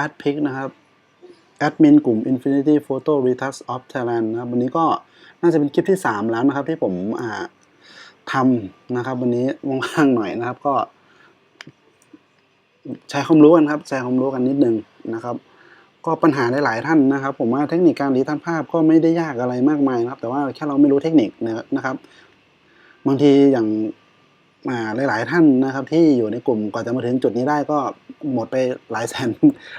Art Pick นะครับแอดมินกลุ่ม Infinity Photo Retouch of Thailand นะครับวันนี้ก็น่าจะเป็นคลิปที่ 3 แล้วนะครับ ที่ผมอ่าทำนะครับ วันนี้ว่างๆหน่อยนะครับ ก็ ใช้ความรู้กันครับใช้ความรู้กันนิดนึงนะครับ ก็ปัญหาหลายๆท่านนะครับ ผมว่าเทคนิคการรีทัชภาพก็ไม่ได้ยากอะไรมากมายนะครับ แต่ว่าแค่เราไม่รู้เทคนิคนะครับบางทีอย่าง หลาย ๆ ท่านนะครับ ที่อยู่ในกลุ่มก่อนจะมาถึงจุดนี้ได้ก็หมดไปหลายแสน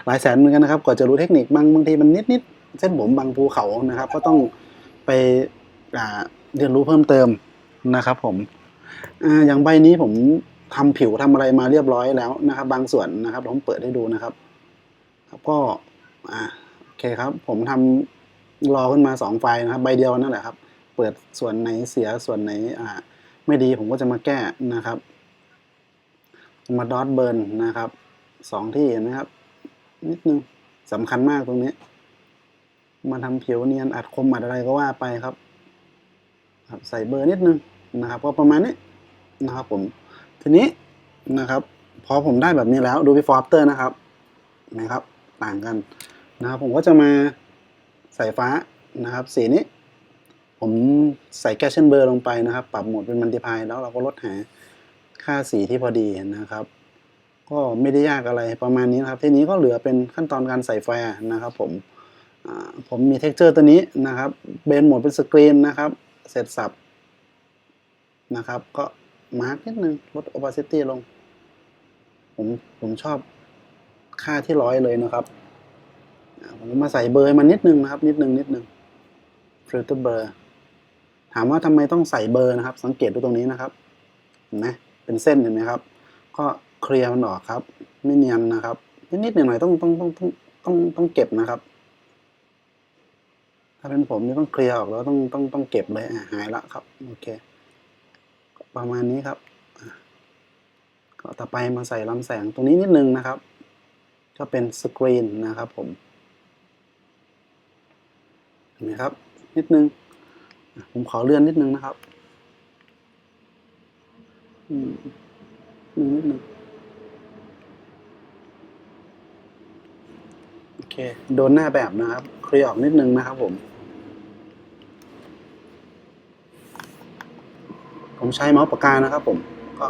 หลายแสนเหมือนกันนะครับกว่าจะรู้เทคนิคบางบางทีมันนิดนิดๆเส้นผมบางภูเขานะครับ ก็ต้องไปเรียนรู้เพิ่มเติมนะครับ ผมออย่างใบนี้ผมทำผิวทำอะไรมาเรียบร้อยแล้วนะครับ บางส่วนนะครับผมเปิดให้ดูนะครับ ครับก็อ่าโอเคครับ ผมทำรอขึ้นมาสองไฟล์นะครับ ใบเดียวนั่นแหละครับ เปิดส่วนไหนเสียส่วนไหนอ่า ไม่ดีผมก็จะมาแก้นะครับ มาดอทเบิร์นนะครับสองที่เห็นไหมครับ นิดนึงสำคัญมากตรงนี้ มาทำผิวเนียนอัดคมอัดอะไรก็ว่าไปครับครับ ใส่เบอร์นิดนึงนะครับ ก็ประมาณนี้นะครับ ผม ทีนี้นะครับ พอผมได้แบบนี้แล้วดู before after นะครับเห็นะครับ ต่างกันนะครับ ผมก็จะมาใส่ฟ้านะครับ สีนี้ ผมใส่แกชเชนเบอร์ลงไปนะครับ ปรับโหมดเป็นมัลติพายแล้วเราก็ลดหาค่าสีที่พอดีนะครับ ก็ไม่ได้ยากอะไรประมาณนี้นะครับ ทีนี้ก็เหลือเป็นขั้นตอนการใส่แฟร์นะครับผมผมมีเท็กเจอร์ตัวนี้นะครับเบนโหมดเป็นสกรีนนะครับ เสร็จสับนะครับ ก็มาร์กนิดนึงลด opacity ลง ผมผมชอบค่าที่ร้อยเลยนะครับ ผมมาใส่เบอร์มันนิดนึงนะครับ นิดนึงนิดนึง filter blur ถามว่าทำไมต้องใส่เบอร์นะครับ สังเกตดูตรงนี้นะครับเห็นไหมเป็นเส้นเห็นไหมครับ ก็เคลียร์มันออกครับ ไม่เนียนนะครับ นิดๆหน่อยๆต้องต้องต้องต้องต้องต้องเก็บนะครับ ถ้าเป็นผมนี่ต้องเคลียร์ออกแล้วต้องต้องต้องเก็บเลยหายละครับโอเค ประมาณนี้ครับก็ต่อไปมาใส่ลำแสงตรงนี้นิดนึงนะครับ ก็เป็นสกรีนนะครับผมเห็นไหมครับ นิดนึง ผมขอเลื่อนนิดนึงนะครับอืมนิดนึงโอเค โดนหน้าแบบนะครับ เคลียร์ออกนิดนึงนะครับผม ผมใช้เมาส์ปากกานะครับผม ก็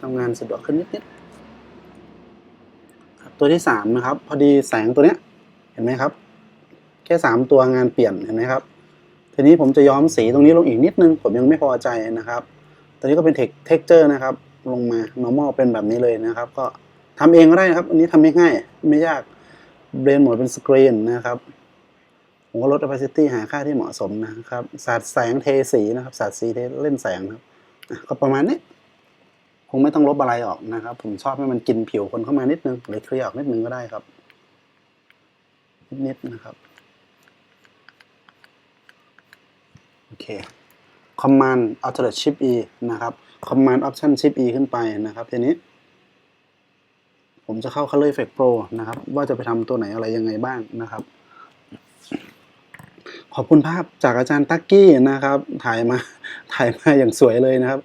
ทำงานสะดวกขึ้นนิดๆครับตัวที่สามนะครับ พอดีแสงตัวเนี้ย เห็นไหมครับ แค่สามตัวงานเปลี่ยนเห็นไหมครับ ทีนี้ผมจะย้อมสีตรงนี้ลงอีกนิดนึง ผมยังไม่พอใจนะครับ ตอนนี้ก็เป็นเทคเท็กเจอร์นะครับ ลงมา normal เป็นแบบนี้เลยนะครับ ก็ทำเองก็ได้นะครับ อันนี้ทำง่ายๆไม่ยากเบรนโหมดเป็นสกรีนนะครับผมก็ลด opacity หาค่าที่เหมาะสมนะครับ สาดแสงเทสีนะครับ สาดสีเทเล่นแสงครับ ก็ประมาณนี้คงไม่ต้องลบอะไรออกนะครับ ผมชอบให้มันกินผิวคนเข้ามานิดนึงหรือเคลียร์ออกนิดนึงก็ได้ครับ นิดๆนะครับ โอเค Command Alternate Shift E นะครับ Command Option Shift E ขึ้นไปนะครับทีนี้ ผมจะเข้า Color Effect Pro นะครับ ว่าจะไปทำตัวไหนอะไรยังไงบ้างนะครับ ขอบคุณภาพจากอาจารย์ตักกี้นะครับ ถ่ายมาถ่ายมาอย่างสวยเลยนะครับ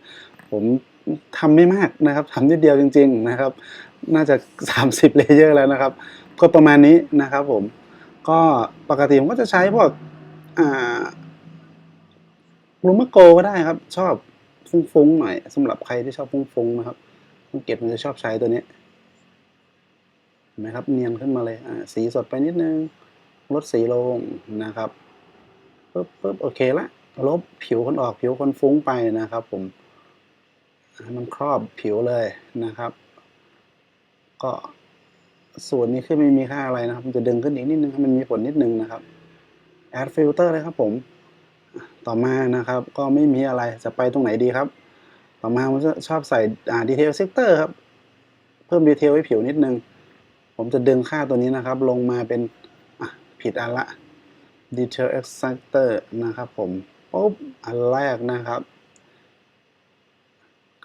ผมทำไม่มากนะครับทำนิดเดียวจริง ๆนะครับ น่าจะ 30เลเยอร์แล้วนะครับ ก็ประมาณนี้นะครับผม ก็ปกติผมก็จะใช้พวกอ่า ลูมะโกก็ได้ครับ ชอบฟุ้งๆหน่อยสำหรับใครที่ชอบฟุ้งๆนะครับสังเกตมันจะชอบใช้ตัวนี้เห็นไหมครับ เนียนขึ้นมาเลยอ่าสีสดไปนิดนึง ลดสีลงนะครับปึ๊บปึ๊บโอเคละลบผิวคนออกผิวคนฟุ้งไปนะครับ ผมมันครอบผิวเลยนะครับ ก็ส่วนนี้ขึ้นไม่มีค่าอะไรนะครับ มันจะดึงขึ้นอีกนิดนึงให้มันมีผลนิดนึงนะครับ add filter เลยครับผม ต่อมานะครับ ก็ไม่มีอะไรจะไปตรงไหนดีครับ ต่อมาผมชอบใส่อ่าดีเทลเซกเตอร์ครับ เพิ่มดีเทลให้ผิวนิดนึง ผมจะดึงค่าตัวนี้นะครับ ลงมาเป็นอะผิดอันละ detail extractor นะครับผมปุ๊บอันแรกนะครับ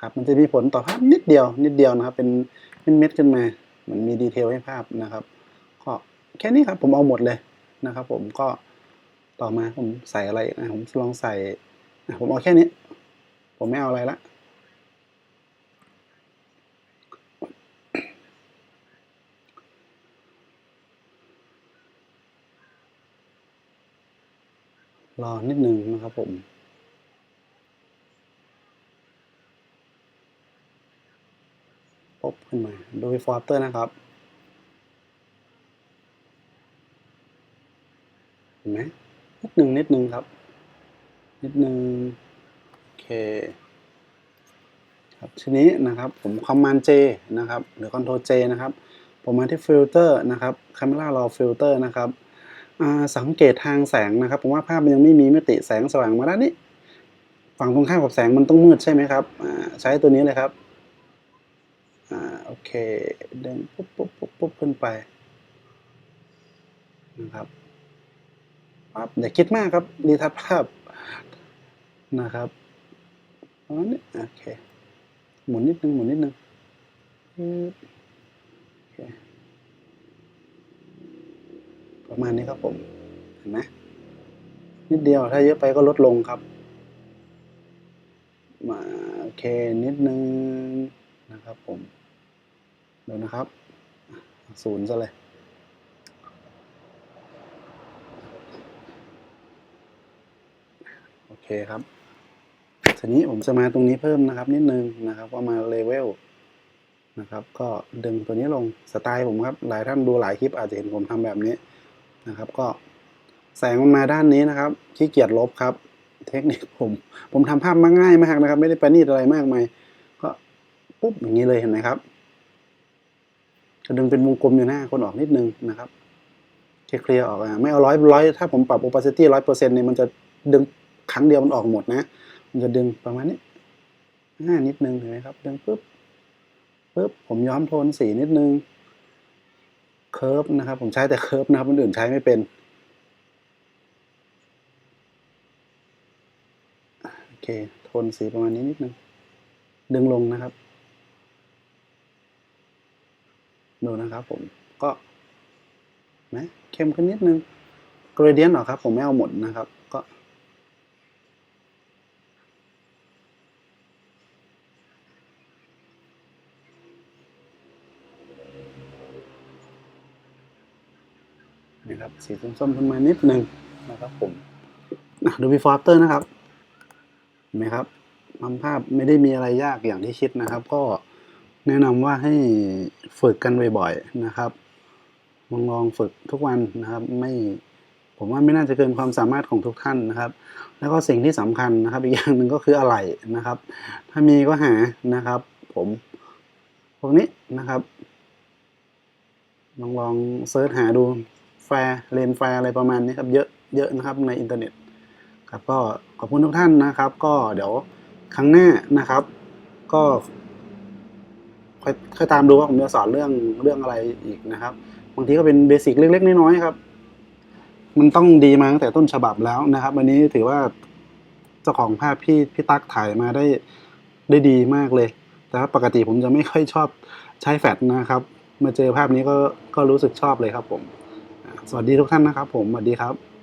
ครับมันจะมีผลต่อภาพนิดเดียว นิดเดียวนะครับ เป็นเป็นเม็ดขึ้นมาเหมือนมีดีเทลให้ภาพนะครับ ก็แค่นี้ครับผมเอาหมดเลยนะครับ ผมก็ ต่อมาผมใส่อะไรนะผมลองใส่ผมเอาแค่นี้ ผมไม่เอาอะไรละรอนิดหนึ่งนะครับผมพบขึ้นมา ดูฟอร์เตอร์นะครับ เห็นไหม นิดหนึ่งนิดหนึ่งครับ นิดหนึ่งโอเคครับทีนี้นะครับผม command J นะครับ หรือ control J นะครับ ผมมาที่ filter นะครับ camera raw filter นะครับสังเกตทางแสงนะครับ ผมว่าภาพมันยังไม่มีมิติแสงสว่างมาด้านนี้ ฝั่งตรงข้ามกับแสงมันต้องมืดใช่ไหมครับใช้ตัวนี้เลยครับอโอเคเดึงปุ๊บปุ๊บปุ๊บปุ๊บขึ้นไปนะครับ ปั๊บอย่าคิดมากครับรีทัชภาพนะครับประมาณนี้โอเคหมุนนิดนึงหมุนนิดนึงปึ๊บโอเคประมาณนี้ครับผมเห็นไหมนิดเดียวถ้าเยอะไปก็ลดลงครับ มาโอเคนิดนึงนะครับผมเดี๋ยวนะครับศูนย์ซะเลย โอ เคครับทีนี้ผมจะมาตรงนี้เพิ่มนะครับ นิดนึงนะครับก็มาเลเวลนะครับ ก็ดึงตัวนี้ลงสไตล์ผมครับ หลายท่านดูหลายคลิปอาจจะเห็นผมทำแบบนี้นะครับ ก็แสงมันมาด้านนี้นะครับขี้เกียจลบครับ เทคนิคผม ผมทำภาพมาง่ายมากนะครับ ไม่ได้ประณีตอะไรมากมายก็ปุ๊บอย่างนี้เลยเห็นไหมครับจะดึงเป็นวงกลมอยู่หน้าคนออกนิดนึงนะครับเคลียร์ๆออกอะไม่เอาร้อยร้อยถ้าผมปรับ opacity ร้อยเปอร์เซ็นต์เนี่ยมันจะดึง รั้งเดียวมันออกหมดนะ มันจะดึงประมาณนี้ห้านิดนึงเห็นไหมครับ ดึงปุ๊บปุ๊บผมย้อมโทนสีนิดนึงเคิร์ฟนะครับ ผมใช้แต่เคิร์ฟนะครับคนอื่นใช้ไม่เป็นโอเคโทนสีประมาณนี้นิดนึงดึงลงนะครับดูนะครับผมก็นะเข้มขึ้นนิดนึง g r a d i e n t หรอครับ ผมไม่เอาหมดนะครับ ก็ นี่ครับสีส้มๆขึ้นมานิดนึงนะครับผมอะดู before after นะครับเห็นไหมครับทำภาพไม่ได้มีอะไรยากอย่างที่คิดนะครับ ก็แนะนำว่าให้ฝึกกันบ่อยๆนะครับลองลองฝึกทุกวันนะครับ ไม่ผมว่าไม่น่าจะเกินความสามารถของทุกท่านนะครับ แล้วก็สิ่งที่สำคัญนะครับ อีกอย่างหนึ่งก็คืออะไรนะครับ ถ้ามีก็หานะครับ ผมพวกนี้นะครับ ลองลองเซิร์ชหาดู แฟร์เลนแฟร์อะไรประมาณนี้ครับเยอะเยอะนะครับในอินเทอร์เน็ตครับก็ขอบคุณทุกท่านนะครับ ก็เดี๋ยวครั้งหน้านะครับ ก็ค่อยค่อยตามดูว่าผมจะสอนเรื่องเรื่องอะไรอีกนะครับบางทีก็เป็นเบสิกเล็ก ๆ น้อยๆครับ มันต้องดีมาตั้งแต่ต้นฉบับแล้วนะครับวันนี้ถือว่าเจ้าของภาพพี่พี่ตั๊กถ่ายมาได้ได้ดีมากเลย แต่ว่าปกติผมจะไม่ค่อยชอบใช้แฟลชนะครับ มาเจอภาพนี้ก็ก็รู้สึกชอบเลยครับผม สวัสดีทุกท่านนะครับผมสวัสดีครับ